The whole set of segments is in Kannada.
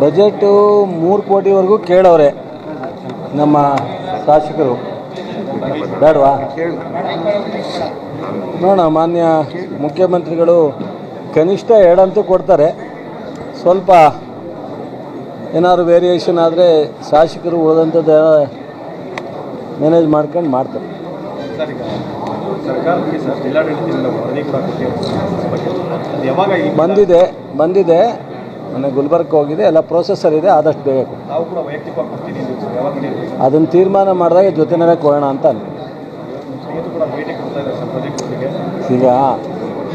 ಬಜೆಟು ಮೂರು ಕೋಟಿವರೆಗೂ ಕೇಳವ್ರೆ ನಮ್ಮ ಶಾಸಕರು. ಬೇಡವಾ? ನೋಡೋಣ ಮಾನ್ಯ ಮುಖ್ಯಮಂತ್ರಿಗಳು ಕನಿಷ್ಠ ಎರಡಂತೂ ಕೊಡ್ತಾರೆ. ಸ್ವಲ್ಪ ಏನಾದ್ರು ವೇರಿಯೇಷನ್ ಆದರೆ ಶಾಸಕರು ಉಳಿದಂಥದ್ದು ಮ್ಯಾನೇಜ್ ಮಾಡ್ಕೊಂಡು ಮಾಡ್ತಾರೆ. ಸರ್ ಸರ್ ಬಂದಿದೆ ಬಂದಿದೆ. ನನಗೆ ಗುಲ್ಬರ್ಗ್ ಹೋಗಿದೆ ಎಲ್ಲ ಪ್ರೊಸೆಸರ್ ಇದೆ ಆದಷ್ಟು ಬೇಗ ಅದನ್ನು ತೀರ್ಮಾನ ಮಾಡಿದಾಗ ಜೊತೆನೇ ಕೊಡೋಣ ಅಂತ ಅಲ್ಲಿ ಈಗ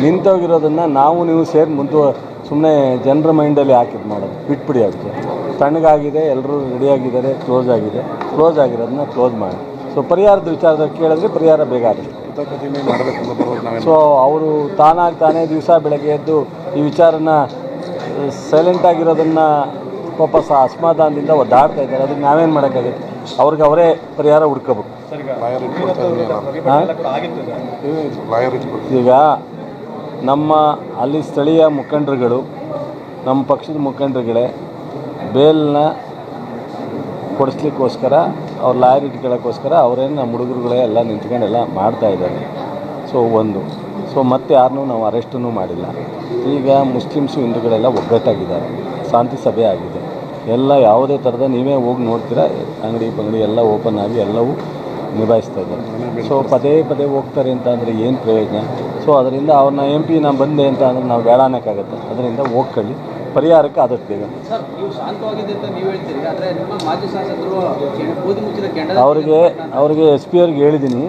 ನಿಂತೋಗಿರೋದನ್ನು ನಾವು ನೀವು ಸೇರಿ ಮುಂದುವ ಸುಮ್ಮನೆ ಜನರ ಮೈಂಡಲ್ಲಿ ಹಾಕಿದ್ದು ಮಾಡೋದು ಬಿಟ್ಬಿಡಿ ಅದಕ್ಕೆ. ತಣ್ಣಗಾಗಿದೆ ಎಲ್ಲರೂ ರೆಡಿಯಾಗಿದ್ದಾರೆ ಕ್ಲೋಸ್ ಆಗಿದೆ. ಕ್ಲೋಸ್ ಆಗಿರೋದನ್ನ ಕ್ಲೋಸ್ ಮಾಡಿ. ಸೊ ಪರಿಹಾರದ ವಿಚಾರದಲ್ಲಿ ಕೇಳಿದ್ರೆ ಪರಿಹಾರ ಬೇಗ ಆಗುತ್ತೆ. ಸೊ ಅವರು ತಾನಾಗಿ ತಾನೇ ದಿವಸ ಬೆಳಗ್ಗೆ ಎದ್ದು ಈ ವಿಚಾರನ ಸೈಲೆಂಟ್ ಆಗಿರೋದನ್ನ ಪಾಪ ಸ ಅಸಮಾಧಾನದಿಂದ ಒದ್ದಾಡ್ತಾ ಇದ್ದಾರೆ. ಅದಕ್ಕೆ ನಾವೇನು ಮಾಡೋಕ್ಕಾಗುತ್ತೆ? ಅವ್ರಿಗೆ ಅವರೇ ಪರಿಹಾರ ಹುಡ್ಕೋಬೇಕು. ಈಗ ನಮ್ಮ ಅಲ್ಲಿ ಸ್ಥಳೀಯ ಮುಖಂಡರುಗಳು ನಮ್ಮ ಪಕ್ಷದ ಮುಖಂಡರುಗಳೇ ಬೇಲ್ನ ಕೊಡಿಸ್ಲಿಕ್ಕೋಸ್ಕರ ಅವ್ರ ಲಾಯರ್ ಇಟ್ಕೊಳ್ಳೋಕ್ಕೋಸ್ಕರ ಅವರೇನು ನಮ್ಮ ಹುಡುಗರುಗಳೇ ಎಲ್ಲ ನಿಂತ್ಕೊಂಡೆಲ್ಲ ಮಾಡ್ತಾ ಇದ್ದಾರೆ. ಸೊ ಒಂದು. ಸೊ ಮತ್ತೆ ಯಾರನ್ನೂ ನಾವು ಅರೆಸ್ಟನ್ನು ಮಾಡಿಲ್ಲ. ಈಗ ಮುಸ್ಲಿಮ್ಸು ಹಿಂದೂಗಳೆಲ್ಲ ಒಗ್ಗಟ್ಟಾಗಿದ್ದಾರೆ. ಶಾಂತಿ ಸಭೆ ಆಗಿದೆ. ಎಲ್ಲ ಯಾವುದೇ ಥರದ ನೀವೇ ಹೋಗಿ ನೋಡ್ತೀರಾ ಅಂಗಡಿ ಪಂಗಡಿ ಎಲ್ಲ ಓಪನ್ ಆಗಿ ಎಲ್ಲವೂ ನಿಭಾಯಿಸ್ತಾ ಇದ್ದಾರೆ. ಸೊ ಪದೇ ಪದೇ ಹೋಗ್ತಾರೆ ಅಂತ ಅಂದರೆ ಏನು ಪ್ರಯೋಜನ? ಸೊ ಅದರಿಂದ ಅವ್ರನ್ನ ಎಂ ಪಿ ನಾನು ಬಂದೆ ಅಂತ ಅಂದರೆ ನಾವು ಬೇಡಾನಕ್ಕಾಗತ್ತೆ ಅದರಿಂದ ಹೋಗ್ಕೊಳ್ಳಿ. ಪರಿಹಾರಕ್ಕೆ ಆದಷ್ಟು ಅವರಿಗೆ ಅವರಿಗೆ ಎಸ್ ಪಿ ಅವ್ರಿಗೆ ಹೇಳಿದ್ದೀನಿ.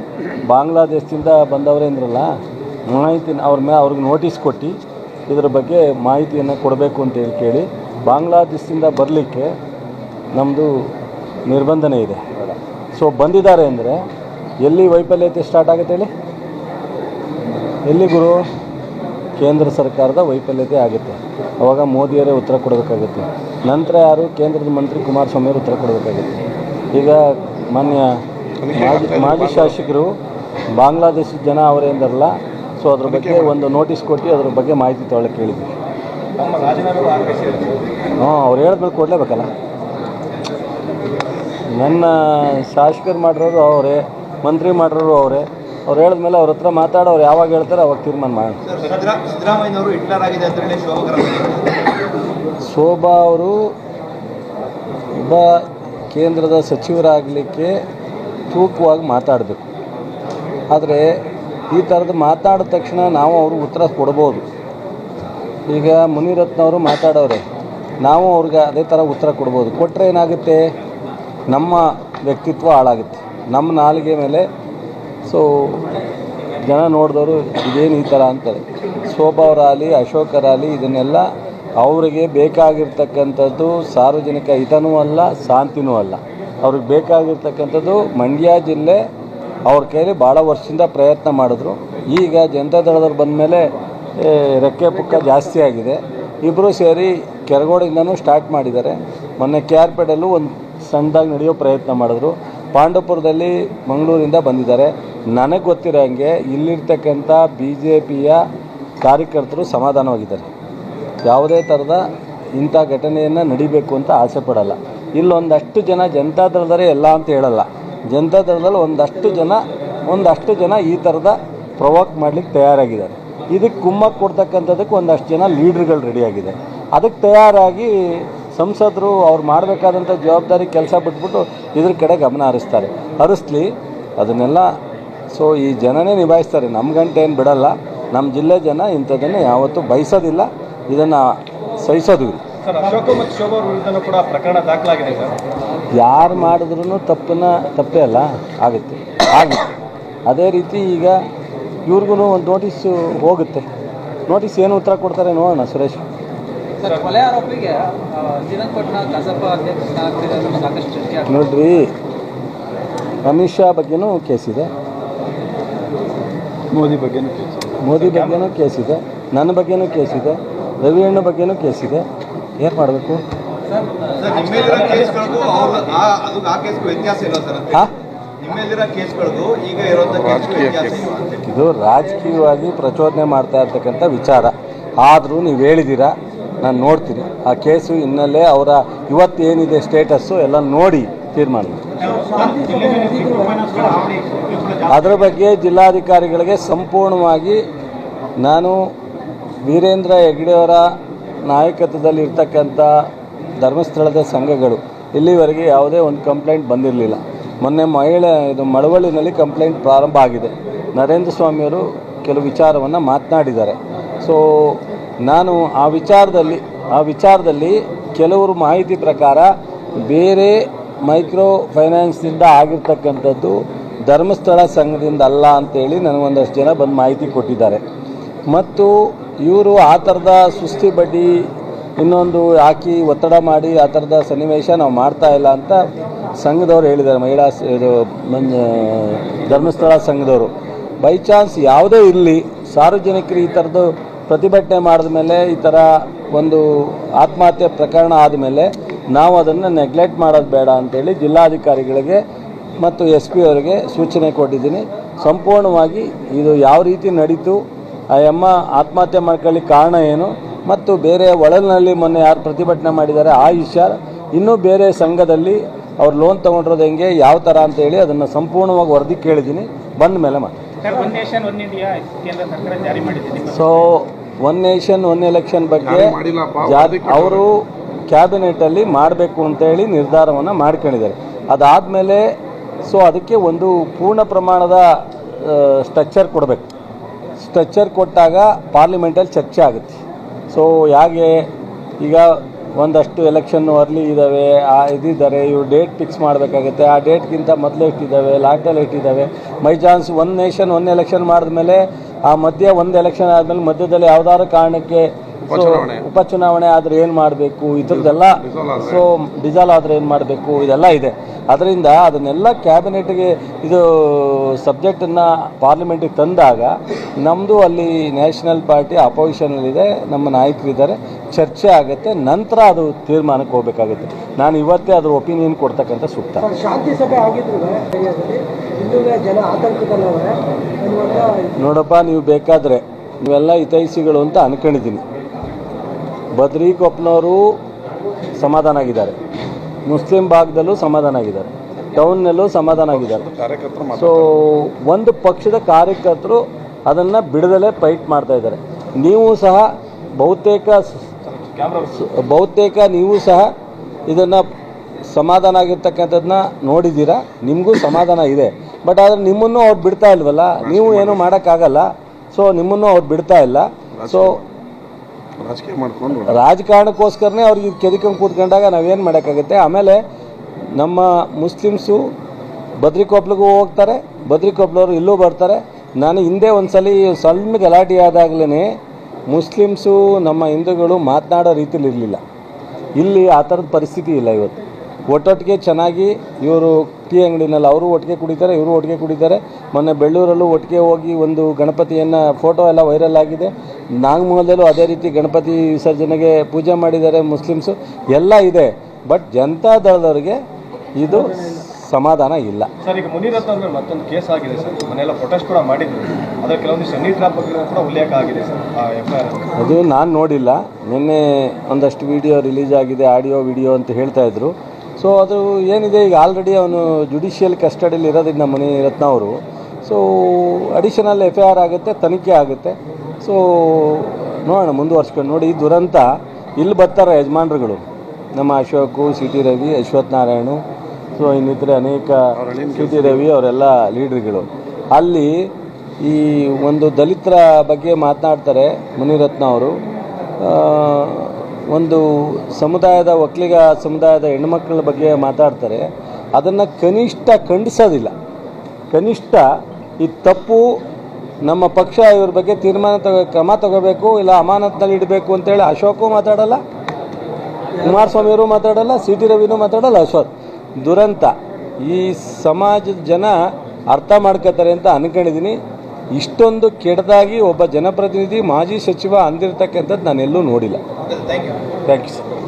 ಬಾಂಗ್ಲಾದೇಶದಿಂದ ಬಂದವರೇ ಅಂದ್ರಲ್ಲ ಮಾಹಿತಿ ಅವ್ರ ಮೇಲೆ ಅವ್ರಿಗೆ ನೋಟಿಸ್ ಕೊಟ್ಟು ಇದರ ಬಗ್ಗೆ ಮಾಹಿತಿಯನ್ನು ಕೊಡಬೇಕು ಅಂತೇಳಿ ಕೇಳಿ, ಬಾಂಗ್ಲಾದೇಶದಿಂದ ಬರಲಿಕ್ಕೆ ನಮ್ಮದು ನಿರ್ಬಂಧನೆ ಇದೆ. ಸೊ ಬಂದಿದ್ದಾರೆ ಅಂದರೆ ಎಲ್ಲಿ ವೈಫಲ್ಯತೆ ಸ್ಟಾರ್ಟ್ ಆಗುತ್ತೆ ಹೇಳಿ? ಎಲ್ಲಿ ಗುರು? ಕೇಂದ್ರ ಸರ್ಕಾರದ ವೈಫಲ್ಯತೆ ಆಗುತ್ತೆ. ಅವಾಗ ಮೋದಿಯವರೇ ಉತ್ತರ ಕೊಡಬೇಕಾಗುತ್ತೆ. ನಂತರ ಯಾರು? ಕೇಂದ್ರದ ಮಂತ್ರಿ ಕುಮಾರಸ್ವಾಮಿ ಅವರು ಉತ್ತರ ಕೊಡಬೇಕಾಗುತ್ತೆ. ಈಗ ಮಾನ್ಯ ಮಾಜಿ ಮಾಜಿ ಶಾಸಕರು ಬಾಂಗ್ಲಾದೇಶದ ಜನ ಅವರೇ ಸೊ ಅದ್ರ ಬಗ್ಗೆ ಒಂದು ನೋಟಿಸ್ ಕೊಟ್ಟು ಅದ್ರ ಬಗ್ಗೆ ಮಾಹಿತಿ ತೊಗೊಳಕ್ಕೆ ಹೇಳಿದ್ವಿ ಆಗ್ರಹಿಸಿ ಹ್ಞೂ ಅವ್ರು ಹೇಳಿದ್ಮೇಲೆ ಕೊಡಲೇಬೇಕಲ್ಲ. ನನ್ನ ಶಾಸಕರು ಮಾಡಿರೋರು ಅವರೇ ಮಂತ್ರಿ ಮಾಡಿರೋರು ಅವರೇ ಅವ್ರು ಹೇಳಿದ್ಮೇಲೆ ಅವ್ರ ಹತ್ರ ಮಾತಾಡೋರು ಯಾವಾಗ ಹೇಳ್ತಾರೆ ಅವಾಗ ತೀರ್ಮಾನ ಮಾಡಿ. ಶೋಭಾ ಅವರು ಒಬ್ಬ ಕೇಂದ್ರದ ಸಚಿವರಾಗಲಿಕ್ಕೆ ತೂಕವಾಗಿ ಮಾತಾಡಬೇಕು. ಆದರೆ ಈ ಥರದ್ದು ಮಾತಾಡಿದ ತಕ್ಷಣ ನಾವು ಅವ್ರಿಗೆ ಉತ್ತರ ಕೊಡ್ಬೋದು. ಈಗ ಮುನಿರತ್ನವರು ಮಾತಾಡೋರೆ, ನಾವು ಅವ್ರಿಗೆ ಅದೇ ಥರ ಉತ್ತರ ಕೊಡ್ಬೋದು. ಕೊಟ್ಟರೆ ಏನಾಗುತ್ತೆ? ನಮ್ಮ ವ್ಯಕ್ತಿತ್ವ ಹಾಳಾಗುತ್ತೆ. ನಮ್ಮ ನಾಲಿಗೆ ಮೇಲೆ ಸೊ ಜನ ನೋಡಿದವರು ಇದೇನು ಈ ಥರ ಅಂತಾರೆ. ಶೋಭಾ ಅವರಾಗಲಿ ಅಶೋಕರಾಗಲಿ ಇದನ್ನೆಲ್ಲ ಅವರಿಗೆ ಬೇಕಾಗಿರ್ತಕ್ಕಂಥದ್ದು ಸಾರ್ವಜನಿಕ ಹಿತನೂ ಅಲ್ಲ, ಶಾಂತಿನೂ ಅಲ್ಲ. ಅವ್ರಿಗೆ ಬೇಕಾಗಿರ್ತಕ್ಕಂಥದ್ದು ಮಂಡ್ಯ ಜಿಲ್ಲೆ ಅವ್ರ ಕೈಲಿ ಭಾಳ ವರ್ಷದಿಂದ ಪ್ರಯತ್ನ ಮಾಡಿದ್ರು. ಈಗ ಜನತಾ ದಳದವ್ರು ಬಂದಮೇಲೆ ರೆಕ್ಕೆ ಪುಕ್ಕ ಜಾಸ್ತಿ ಆಗಿದೆ. ಇಬ್ಬರು ಸೇರಿ ಕೆರಗೋಡಿಂದನೂ ಸ್ಟಾರ್ಟ್ ಮಾಡಿದ್ದಾರೆ. ಮೊನ್ನೆ ಕೆ ಆರ್ ಪೇಟಲ್ಲೂ ಒಂದು ಸಣ್ಣದಾಗಿ ನಡೆಯೋ ಪ್ರಯತ್ನ ಮಾಡಿದ್ರು. ಪಾಂಡವಪುರದಲ್ಲಿ ಮಂಗಳೂರಿಂದ ಬಂದಿದ್ದಾರೆ. ನನಗೆ ಗೊತ್ತಿರೋ ಹಾಗೆ ಇಲ್ಲಿರ್ತಕ್ಕಂಥ ಬಿ ಜೆ ಪಿಯ ಕಾರ್ಯಕರ್ತರು ಸಮಾಧಾನವಾಗಿದ್ದಾರೆ. ಯಾವುದೇ ಥರದ ಇಂಥ ಘಟನೆಯನ್ನು ನಡಿಬೇಕು ಅಂತ ಆಸೆ ಪಡಲ್ಲ. ಇಲ್ಲೊಂದಷ್ಟು ಜನ ಜನತಾ ದಳದವರೇ ಎಲ್ಲ ಅಂತ ಹೇಳಲ್ಲ. ಜನತಾ ದಳದಲ್ಲಿ ಒಂದಷ್ಟು ಜನ ಒಂದಷ್ಟು ಜನ ಈ ಥರದ ಪ್ರವೋಕ್ ಮಾಡಲಿಕ್ಕೆ ತಯಾರಾಗಿದ್ದಾರೆ. ಇದಕ್ಕೆ ಕುಮ್ಮಕ್ಕೆ ಕೊಡ್ತಕ್ಕಂಥದ್ದಕ್ಕೆ ಒಂದಷ್ಟು ಜನ ಲೀಡ್ರ್ಗಳು ರೆಡಿಯಾಗಿದ್ದಾರೆ ಅದಕ್ಕೆ ತಯಾರಾಗಿ ಸಂಸದರು ಅವ್ರು ಮಾಡಬೇಕಾದಂಥ ಜವಾಬ್ದಾರಿ ಕೆಲಸ ಬಿಟ್ಬಿಟ್ಟು ಇದ್ರ ಕಡೆ ಗಮನ ಹರಿಸ್ತಾರೆ. ಹರಿಸ್ಲಿ, ಅದನ್ನೆಲ್ಲ ಸೊ ಈ ಜನನೇ ನಿಭಾಯಿಸ್ತಾರೆ. ನಮ್ಮ ಗಂಟೆ ಏನು ಬಿಡಲ್ಲ. ನಮ್ಮ ಜಿಲ್ಲೆ ಜನ ಇಂಥದ್ದನ್ನು ಯಾವತ್ತೂ ಬಯಸೋದಿಲ್ಲ. ಇದನ್ನು ಸಹಿಸೋದು ಇಲ್ಲ ಯಾರು ಮಾಡಿದ್ರೂ ತಪ್ಪನ್ನ ತಪ್ಪೇ ಅಲ್ಲ ಆಗುತ್ತೆ. ಆಗುತ್ತೆ. ಅದೇ ರೀತಿ ಈಗ ಇವ್ರಿಗೂ ಒಂದು ನೋಟಿಸು ಹೋಗುತ್ತೆ. ನೋಟಿಸ್ ಏನು ಉತ್ತರ ಕೊಡ್ತಾರೆ ನೋಡೋಣ ಸುರೇಶ್. ನೋಡ್ರಿ ಅಮಿತ್ ಶಾ ಬಗ್ಗೆನೂ ಕೇಸಿದೆ ಮೋದಿ ಬಗ್ಗೆನೂ ಕೇಸ್ ಮೋದಿ ಬಗ್ಗೆನೂ ಕೇಸಿದೆ ನನ್ನ ಬಗ್ಗೆನೂ ಕೇಸಿದೆ ರವಿ ಅಣ್ಣ ಬಗ್ಗೆನೂ ಕೇಸಿದೆ ಏನು ಮಾಡಬೇಕು? ಇದು ರಾಜಕೀಯವಾಗಿ ಪ್ರಚೋದನೆ ಮಾಡ್ತಾ ಇರ್ತಕ್ಕಂಥ ವಿಚಾರ. ಆದರೂ ನೀವು ಹೇಳಿದ್ದೀರಾ ನಾನು ನೋಡ್ತೀನಿ. ಆ ಕೇಸು ಹಿನ್ನೆಲೆ ಅವರ ಇವತ್ತು ಏನಿದೆ ಸ್ಟೇಟಸ್ಸು ಎಲ್ಲ ನೋಡಿ ತೀರ್ಮಾನ. ಅದರ ಬಗ್ಗೆ ಜಿಲ್ಲಾಧಿಕಾರಿಗಳಿಗೆ ಸಂಪೂರ್ಣವಾಗಿ ನಾನು ವೀರೇಂದ್ರ ಹೆಗ್ಡೆಯವರ ನಾಯಕತ್ವದಲ್ಲಿ ಇರ್ತಕ್ಕಂಥ ಧರ್ಮಸ್ಥಳದ ಸಂಘಗಳು. ಇಲ್ಲಿವರೆಗೆ ಯಾವುದೇ ಒಂದು ಕಂಪ್ಲೇಂಟ್ ಬಂದಿರಲಿಲ್ಲ. ಮೊನ್ನೆ ಮಹಿಳೆ, ಇದು ಮಳವಳ್ಳಿನಲ್ಲಿ ಕಂಪ್ಲೇಂಟ್ ಪ್ರಾರಂಭ ಆಗಿದೆ. ನರೇಂದ್ರ ಸ್ವಾಮಿಯವರು ಕೆಲವು ವಿಚಾರವನ್ನು ಮಾತನಾಡಿದ್ದಾರೆ. ಸೊ ನಾನು ಆ ವಿಚಾರದಲ್ಲಿ ಆ ವಿಚಾರದಲ್ಲಿ ಕೆಲವರು ಮಾಹಿತಿ ಪ್ರಕಾರ ಬೇರೆ ಮೈಕ್ರೋ ಫೈನಾನ್ಸ್ನಿಂದ ಆಗಿರ್ತಕ್ಕಂಥದ್ದು ಧರ್ಮಸ್ಥಳ ಸಂಘದಿಂದ ಅಲ್ಲ ಅಂತೇಳಿ ನನಗೊಂದಷ್ಟು ಜನ ಬಂದು ಮಾಹಿತಿ ಕೊಟ್ಟಿದ್ದಾರೆ. ಮತ್ತು ಇವರು ಆ ಥರದ ಸುಸ್ತಿ ಬಡ್ಡಿ ಇನ್ನೊಂದು ಹಾಕಿ ಒತ್ತಡ ಮಾಡಿ ಆ ಥರದ ಸನ್ನಿವೇಶ ನಾವು ಮಾಡ್ತಾ ಇಲ್ಲ ಅಂತ ಸಂಘದವ್ರು ಹೇಳಿದ್ದಾರೆ. ಮಹಿಳಾ ಇದು ಧರ್ಮಸ್ಥಳ ಸಂಘದವರು. ಬೈ ಚಾನ್ಸ್ ಯಾವುದೇ ಇರಲಿ, ಸಾರ್ವಜನಿಕರು ಈ ಥರದ್ದು ಪ್ರತಿಭಟನೆ ಮಾಡಿದ ಮೇಲೆ ಈ ಥರ ಒಂದು ಆತ್ಮಹತ್ಯೆ ಪ್ರಕರಣ ಆದಮೇಲೆ ನಾವು ಅದನ್ನು ನೆಗ್ಲೆಕ್ಟ್ ಮಾಡೋದು ಬೇಡ ಅಂತೇಳಿ ಜಿಲ್ಲಾಧಿಕಾರಿಗಳಿಗೆ ಮತ್ತು ಎಸ್ ಪಿ ಅವರಿಗೆ ಸೂಚನೆ ಕೊಟ್ಟಿದ್ದೀನಿ. ಸಂಪೂರ್ಣವಾಗಿ ಇದು ಯಾವ ರೀತಿ ನಡೀತು, ಆ ಅಮ್ಮ ಆತ್ಮಹತ್ಯೆ ಮಾಡ್ಕೊಳ್ಳಿಕ್ಕೆ ಕಾರಣ ಏನು ಮತ್ತು ಬೇರೆ ಒಳಲಿನಲ್ಲಿ ಮೊನ್ನೆ ಯಾರು ಪ್ರತಿಭಟನೆ ಮಾಡಿದ್ದಾರೆ ಆ ವಿಷಯ ಇನ್ನೂ ಬೇರೆ ಸಂಘದಲ್ಲಿ ಅವ್ರು ಲೋನ್ ತಗೊಂಡಿರೋದು ಹೆಂಗೆ ಯಾವ ಥರ ಅಂತೇಳಿ ಅದನ್ನು ಸಂಪೂರ್ಣವಾಗಿ ವರದಿ ಕೇಳಿದ್ದೀನಿ. ಬಂದ ಮೇಲೆ ಮಾಡಿ sir one nation one India ಕೇಂದ್ರ ಸರ್ಕಾರ ಜಾರಿ ಮಾಡಿದೆ ನಿಮ್ಮ so one nation one election ಬಗ್ಗೆ ಅವರು ಕ್ಯಾಬಿನೆಟಲ್ಲಿ ಮಾಡಬೇಕು ಅಂತೇಳಿ ನಿರ್ಧಾರವನ್ನು ಮಾಡ್ಕೊಂಡಿದ್ದಾರೆ. ಅದಾದಮೇಲೆ ಸೊ ಅದಕ್ಕೆ ಒಂದು ಪೂರ್ಣ ಪ್ರಮಾಣದ ಸ್ಟ್ರಕ್ಚರ್ ಕೊಡಬೇಕು. ಸ್ಟ್ರಕ್ಚರ್ ಕೊಟ್ಟಾಗ ಪಾರ್ಲಿಮೆಂಟಲ್ಲಿ ಚರ್ಚೆ ಆಗುತ್ತೆ. ಸೊ ಹೇಗೆ ಈಗ ಒಂದಷ್ಟು ಎಲೆಕ್ಷನ್ ಅರ್ಲಿ ಇದ್ದಾವೆ ಆ ಇದಿದ್ದಾರೆ, ಇವ್ರು ಡೇಟ್ ಫಿಕ್ಸ್ ಮಾಡಬೇಕಾಗುತ್ತೆ. ಆ ಡೇಟ್ಗಿಂತ ಮೊದಲು ಇಟ್ಟಿದ್ದಾವೆ ಲಾಕ್ಡೌನ್ ಇಟ್ಟಿದ್ದಾವೆ. ಮೈ ಚಾನ್ಸ್ ಒಂದು ನೇಷನ್ ಒಂದು ಎಲೆಕ್ಷನ್ ಮಾಡಿದ್ಮೇಲೆ, ಆ ಮಧ್ಯೆ ಒಂದು ಎಲೆಕ್ಷನ್ ಆದಮೇಲೆ ಮಧ್ಯದಲ್ಲಿ ಯಾವ್ದಾದ್ರು ಕಾರಣಕ್ಕೆ ಉಪಚುನಾವಣೆ. ಆದರೆ ಏನು ಮಾಡಬೇಕು? ಇದ್ರದ್ದೆಲ್ಲ ಸೊ ಡಿಸಾಲ್ ಆದರೆ ಏನು ಮಾಡಬೇಕು? ಇದೆಲ್ಲ ಇದೆ. ಅದರಿಂದ ಅದನ್ನೆಲ್ಲ ಕ್ಯಾಬಿನೆಟ್ಗೆ ಇದು ಸಬ್ಜೆಕ್ಟನ್ನು ಪಾರ್ಲಿಮೆಂಟಿಗೆ ತಂದಾಗ ನಮ್ಮದು ಅಲ್ಲಿ ನ್ಯಾಷನಲ್ ಪಾರ್ಟಿ ಅಪೋಸಿಷನಲ್ಲಿದೆ. ನಮ್ಮ ನಾಯಕರಿದ್ದಾರೆ. ಚರ್ಚೆ ಆಗುತ್ತೆ. ನಂತರ ಅದು ತೀರ್ಮಾನಕ್ಕೆ ಹೋಗಬೇಕಾಗುತ್ತೆ. ನಾನು ಇವತ್ತೇ ಅದ್ರ ಒಪಿನಿಯನ್ ಕೊಡ್ತಕ್ಕಂಥ ಸೂಕ್ತ. ಸರ್, ಶಾಂತಿ ಸಭೆ ನೋಡಪ್ಪ ನೀವು ಬೇಕಾದರೆ ನೀವೆಲ್ಲ ಹಿತೈಷಿಗಳು ಅಂತ ಅನ್ಕೊಂಡಿದ್ದೀನಿ. ಬದ್ರಿಕೊಪ್ಪನವರು ಸಮಾಧಾನ ಆಗಿದ್ದಾರೆ ಮುಸ್ಲಿಂ ಭಾಗದಲ್ಲೂ ಸಮಾಧಾನ ಆಗಿದ್ದಾರೆ ಟೌನ್ನಲ್ಲೂ ಸಮಾಧಾನ ಆಗಿದ್ದಾರೆ ಸೊ ಒಂದು ಪಕ್ಷದ ಕಾರ್ಯಕರ್ತರು ಅದನ್ನು ಬಿಡದಲ್ಲೇ ಫೈಟ್ ಮಾಡ್ತಾ ಇದ್ದಾರೆ. ನೀವು ಸಹ ಬಹುತೇಕ ಬಹುತೇಕ ನೀವು ಸಹ ಇದನ್ನು ಸಮಾಧಾನ ಆಗಿರ್ತಕ್ಕಂಥದ್ದನ್ನ ನೋಡಿದ್ದೀರಾ? ನಿಮಗೂ ಸಮಾಧಾನ ಇದೆ. ಬಟ್ ಆದರೆ ನಿಮ್ಮನ್ನು ಅವ್ರು ಬಿಡ್ತಾ ಇಲ್ವಲ್ಲ? ನೀವು ಏನೂ ಮಾಡೋಕ್ಕಾಗಲ್ಲ. ಸೊ ನಿಮ್ಮನ್ನು ಅವ್ರು ಬಿಡ್ತಾ ಇಲ್ಲ. ಸೊ ರಾಜಕೀಯ ರಾಜಕಾರಣಕ್ಕೋಸ್ಕರನೇ ಅವ್ರಿಗೆ ಕೆದಕೊಂಡು ಕೂತ್ಕೊಂಡಾಗ ನಾವೇನು ಮಾಡೋಕ್ಕಾಗುತ್ತೆ? ಆಮೇಲೆ ನಮ್ಮ ಮುಸ್ಲಿಮ್ಸು ಬದ್ರಿಕೊಪ್ಲಿಗೂ ಹೋಗ್ತಾರೆ ಬದ್ರಿಕೊಪ್ಲವರು ಇಲ್ಲೂ ಬರ್ತಾರೆ. ನಾನು ಹಿಂದೆ ಒಂದ್ಸಲಿ ಸಣ್ಣ ಗಲಾಟೆ ಆದಾಗಲೇ ಮುಸ್ಲಿಮ್ಸು ನಮ್ಮ ಹಿಂದೂಗಳು ಮಾತನಾಡೋ ರೀತಿಲಿ ಇರಲಿಲ್ಲ ಇಲ್ಲಿ ಆ ಥರದ ಪರಿಸ್ಥಿತಿ ಇಲ್ಲ ಇವತ್ತು. ಒಟ್ಟೊಟ್ಟಿಗೆ ಚೆನ್ನಾಗಿ ಇವರು ಟೀ ಅಂಗಡಿನಲ್ಲಿ ಅವರು ಒಟ್ಟಿಗೆ ಕುಡಿತಾರೆ ಇವರು ಒಟ್ಟಿಗೆ ಕುಡಿತಾರೆ. ಮೊನ್ನೆ ಬೆಳ್ಳೂರಲ್ಲೂ ಒಟ್ಟಿಗೆ ಹೋಗಿ ಒಂದು ಗಣಪತಿಯನ್ನು ಫೋಟೋ ಎಲ್ಲ ವೈರಲ್ ಆಗಿದೆ. ನಾಗಮಂಗಲದಲ್ಲೂ ಅದೇ ರೀತಿ ಗಣಪತಿ ವಿಸರ್ಜನೆಗೆ ಪೂಜೆ ಮಾಡಿದ್ದಾರೆ ಮುಸ್ಲಿಮ್ಸು. ಎಲ್ಲ ಇದೆ. ಬಟ್ ಜನತಾ ದಳದವರಿಗೆ ಇದು ಸಮಾಧಾನ ಇಲ್ಲ. ಸರ್ ಈಗ ಮುನಿರತ್ನ ಅಂದ್ರೆ ಮತ್ತೊಂದು ಕೇಸ್ ಆಗಿದೆ ಸರ್. ಮನೆಯೆಲ್ಲ ಪ್ರೊಟೆಸ್ಟ್ ಕೂಡ ಮಾಡಿದ್ರು. ಅದರ ಕೆಲವೊಂದು ಸನ್ನಿ ಟ್ರಾಪ್ ಕೂಡ ಉಲ್ಲೇಖ ಆಗಿದೆ ಸರ್ ಅದು ನಾನು ನೋಡಿಲ್ಲ. ನಿನ್ನೆ ಒಂದಷ್ಟು ವಿಡಿಯೋ ರಿಲೀಸ್ ಆಗಿದೆ ಆಡಿಯೋ ವಿಡಿಯೋ ಅಂತ ಹೇಳ್ತಾ ಇದ್ರು. ಸೊ ಅದು ಏನಿದೆ, ಈಗ ಆಲ್ರೆಡಿ ಅವನು ಜುಡಿಷಿಯಲ್ ಕಸ್ಟಡಿಯಲ್ಲಿ ಇರೋದಕ್ಕೆ ನಮ್ಮ ಮನೆ ರತ್ನ ಅವರು. So additional F I R ಆಗುತ್ತೆ, ತನಿಖೆ ಆಗುತ್ತೆ. ಸೊ ನೋಡೋಣ, ಮುಂದುವರ್ಸ್ಕೊಂಡು ನೋಡಿ. ಈ ದುರಂತ, ಇಲ್ಲಿ ಬರ್ತಾರೆ ಯಜಮಾನ್ರುಗಳು. ನಮ್ಮ Ashok C T Ravi Ashwath Narayan. So ಇನ್ನಿತರೆ ಅನೇಕ ಸಿ ಟಿ ರವಿ ಅವರೆಲ್ಲ ಲೀಡ್ರ್ಗಳು ಅಲ್ಲಿ ಈ ಒಂದು ದಲಿತರ ಬಗ್ಗೆ ಮಾತನಾಡ್ತಾರೆ ಮುನಿರತ್ನ ಅವರು. ಒಂದು ಸಮುದಾಯದ ಒಕ್ಕಲಿಗ ಸಮುದಾಯದ ಹೆಣ್ಮಕ್ಳ ಬಗ್ಗೆ ಮಾತಾಡ್ತಾರೆ. ಅದನ್ನು ಕನಿಷ್ಠ ಖಂಡಿಸೋದಿಲ್ಲ. ಕನಿಷ್ಠ ಈ ತಪ್ಪು ನಮ್ಮ ಪಕ್ಷ ಇವ್ರ ಬಗ್ಗೆ ತೀರ್ಮಾನ ತಗೋ, ಕ್ರಮ ತಗೋಬೇಕು, ಇಲ್ಲ ಅಮಾನತ್ನಲ್ಲಿ ಇಡಬೇಕು ಅಂತೇಳಿ ಅಶೋಕು ಮಾತಾಡಲ್ಲ, ಕುಮಾರಸ್ವಾಮಿಯವರು ಮಾತಾಡಲ್ಲ ಸಿ ಟಿ ರವಿನೂ ಮಾತಾಡಲ್ಲ ಅಶೋಕ್. ದುರಂತ. ಈ ಸಮಾಜದ ಜನ ಅರ್ಥ ಮಾಡ್ಕೋತಾರೆ ಅಂತ ಅನ್ಕೊಂಡಿದ್ದೀನಿ ಇಷ್ಟೊಂದು ಕೆಡದಾಗಿ ಒಬ್ಬ ಜನಪ್ರತಿನಿಧಿ ಮಾಜಿ ಸಚಿವ ಅಂದಿರ್ತಕ್ಕಂಥದ್ದು ನಾನೆಲ್ಲೂ ನೋಡಿಲ್ಲ. Thank you sir